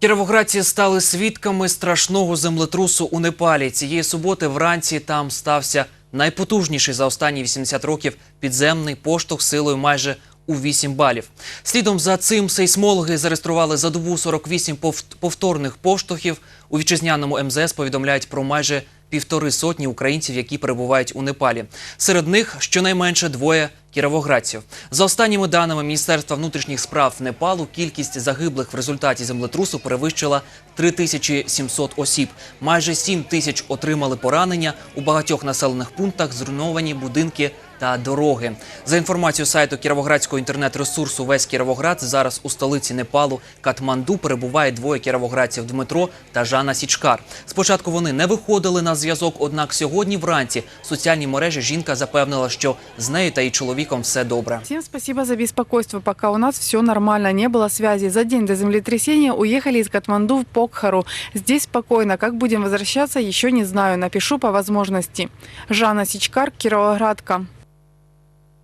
Кіровоградці стали свідками страшного землетрусу у Непалі. Цієї суботи вранці там стався найпотужніший за останні 80 років підземний поштовх силою майже у 8 балів. Слідом за цим сейсмологи зареєстрували за добу 48 повт- повторних поштовхів. У вітчизняному МЗС повідомляють про майже півтори сотні українців, які перебувають у Непалі. Серед них щонайменше двоє кіровоградців. За останніми даними Міністерства внутрішніх справ Непалу, кількість загиблих в результаті землетрусу перевищила 3700 осіб. Майже 7 тисяч отримали поранення. У багатьох населених пунктах зруйновані будинки та дороги. За інформацією сайту кіровоградського інтернет-ресурсу Весь Кіровоград зараз у столиці Непалу Катманду перебуває двоє кіровоградців Дмитро та Жанна Січкар. Спочатку вони не виходили на зв'язок, однак сьогодні вранці в соціальній мережі жінка запевнила, що з нею та її чоловіком все добре. Всем спасибо за беспокойство. Пока у нас все нормально, не было связи. За день до землетрясения уехали из Катманду в Покхару. Здесь спокойно. Как будем возвращаться, еще не знаю. Напишу по возможности. Жанна Сичкар, Кировоградка.